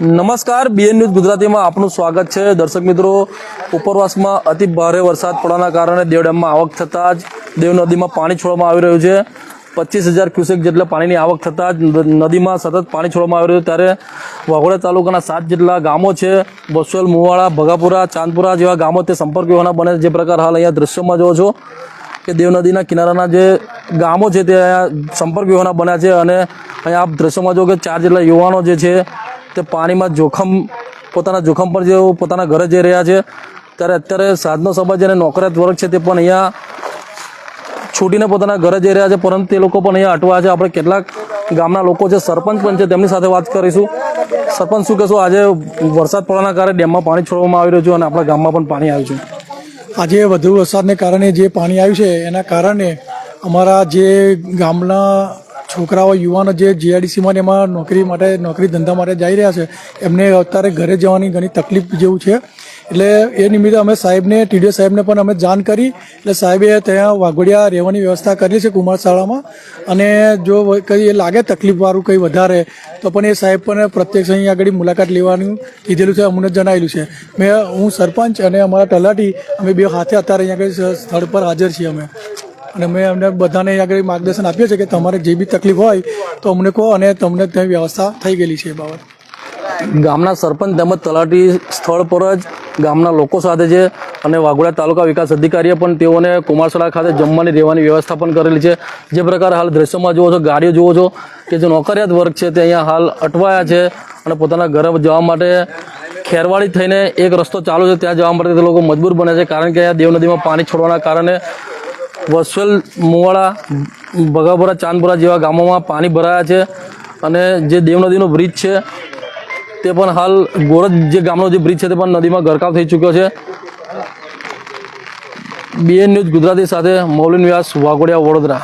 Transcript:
નમસ્કાર BN news ગુજરાતીમાં આપનું સ્વાગત છે. દર્શક મિત્રો, ઉપરવાસમાં અતિ ભારે વરસાદ પડવાના કારણે દેવ ડેમમાં આવક થતાં જ દેવ નદીમાં પાણી છોડવામાં આવી રહ્યું છે. પચીસ હજાર ક્યુસેક જેટલા પાણીની આવક થતાં જ નદીમાં સતત પાણી છોડવામાં આવી રહ્યું ત્યારે વાઘોડા તાલુકાના સાત જેટલા ગામો છે, બસોલ, મુવાડા, ભગાપુરા, ચાંદપુરા જેવા ગામો તે સંપર્ક વિહોણા બને જે પ્રકાર હાલ અહીંયા દ્રશ્યમાં જોવો છો કે દેવ નદીના કિનારાના જે ગામો છે તે અહીંયા સંપર્ક વિહોણા બન્યા છે અને અહીંયા આપ દ્રશ્યમાં જો કે ચાર જેટલા યુવાનો જે છે, તે પાણીમાં જોખમ, પોતાના જોખમ પર જેઓ પોતાના ઘરે જઈ રહ્યા છે. ત્યારે અત્યારે સાધનો સમાજ અને નોકરિયાત વર્ગ છે, તે પણ અહીંયા છૂટીને પોતાના ઘરે જઈ રહ્યા છે. પરંતુ તે લોકો પણ અહીંયા અટવા છે. આપણે કેટલાક ગામના લોકો છે સરપંચ પણ છે, તેમની સાથે વાત કરીશું. સરપંચ શું કહેશું? આજે વરસાદ પડવાના કારણે ડેમમાં પાણી છોડવામાં આવી રહ્યું છે અને આપણા ગામમાં પણ પાણી આવ્યું છે. આજે વધુ વરસાદને કારણે જે પાણી આવ્યું છે, એના કારણે અમારા જે ગામના છોકરાઓ, યુવાનો જે જીઆઈડીસીમાં એમાં નોકરી માટે, નોકરી ધંધા માટે જઈ રહ્યા છે, એમને અત્યારે ઘરે જવાની ઘણી તકલીફ જેવું છે. એટલે એ નિમિત્તે અમે સાહેબને ટીડીઓ સાહેબને પણ અમે જાણ કરી. એટલે સાહેબે ત્યાં વાઘોડિયા રહેવાની વ્યવસ્થા કરી છે કુમાર શાળામાં અને જો કંઈ એ લાગે તકલીફવાળું કંઈ વધારે, તો પણ એ સાહેબ પણ પ્રત્યક્ષ અહીં આગળ મુલાકાત લેવાનું કીધેલું છે, અમને જણાવેલું છે. મેં, હું સરપંચ અને અમારા તલાટી, અમે બે હાથે અત્યારે અહીંયા આગળ સ્થળ પર હાજર છીએ અમે. અને મેં અમને બધાને આગળ માર્ગદર્શન આપ્યું છે કે તમારે જે બી તકલીફ હોય તો અમને કહો અને તમને ત્યાં વ્યવસ્થા થઈ ગયેલી છે એ બાબત. ગામના સરપંચ તેમજ તલાટી સ્થળ પર જ ગામના લોકો સાથે છે અને વાઘોડા તાલુકા વિકાસ અધિકારીએ પણ તેઓને કુમારસડા ખાતે જમવાની રહેવાની વ્યવસ્થા પણ કરેલી છે. જે પ્રકારે હાલ દ્રશ્યમાં જુઓ છો, ગાડીઓ જુઓ છો કે જે નોકરિયાત વર્ગ છે તે અહીંયા હાલ અટવાયા છે અને પોતાના ઘરે જવા માટે ખેરવાડી થઈને એક રસ્તો ચાલુ છે, ત્યાં જવા માટે તે લોકો મજબૂર બને છે કારણ કે દેવ નદીમાં પાણી છોડવાના કારણે વસવેલ, મોવાડા ભગાપુરા ચાંદપુરા જેવા ગામોમાં પાણી ભરાયા છે અને જે દેવ નદીનો બ્રિજ છે, તે પણ હાલ ગોરજ જે ગામનો જે બ્રિજ છે, તે પણ નદીમાં ગરકાવ થઈ ચૂક્યો છે. બીએન ન્યૂઝ ગુજરાતી સાથે, મૌલિન વ્યાસ વાઘોડિયા, વડોદરા.